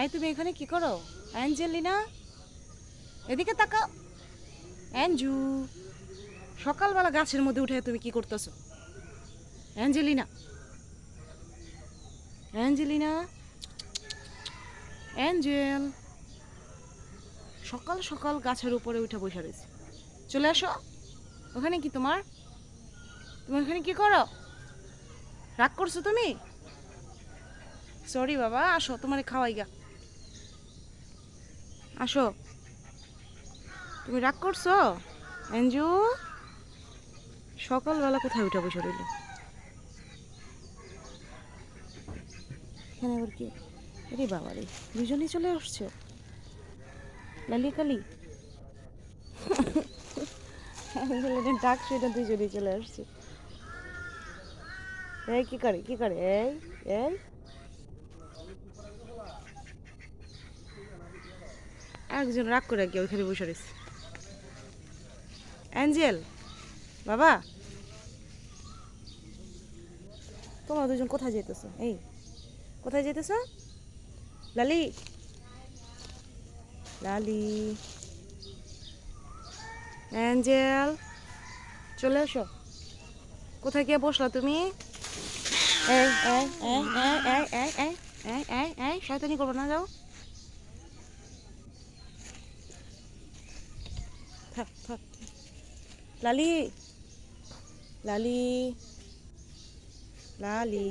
এই, তুমি এখানে কি করো? অ্যাঞ্জেলিনা? এদিকে তাকাও। অ্যাঞ্জু, সকালবেলা গাছের মধ্যে উঠে তুমি কি করতেছো? অ্যাঞ্জেলিনা। অ্যাঞ্জেলিনা। অ্যাঞ্জেল। সকাল সকাল গাছের উপরে উঠে বসে রয়েছে। চলে আসো। ওখানে কি তোমার? তুমি ওখানে কি করো? রাগ করছ তুমি? সরি বাবা, আসো, তোমার খাওয়াই গা। আসো। তুমি রাগ করছ? অ্যাঞ্জু? সকালবেলা কোথায় উঠে বসে রইল? এখানে আবার কি? আরে বাবা রে দুজনেই চলে আসছে? লালি, কালি? ডাক সেটা দুজনেই চলে আসছে। এই, কি করে কি করে? এই এই? একজন রাগ করে কি ওইখানে বসে রয়েছে অ্যাঞ্জেল বাবা তোমরা দুজন কোথায় যেতেছো এই কোথায় যেতেছো লালি লালি অ্যাঞ্জেল চলে এসো কোথায় গিয়ে বসলা তুমি এই এই এই এই এই এই এই এই এই শয়তানি করব না যাও Lali. Lali. Lali.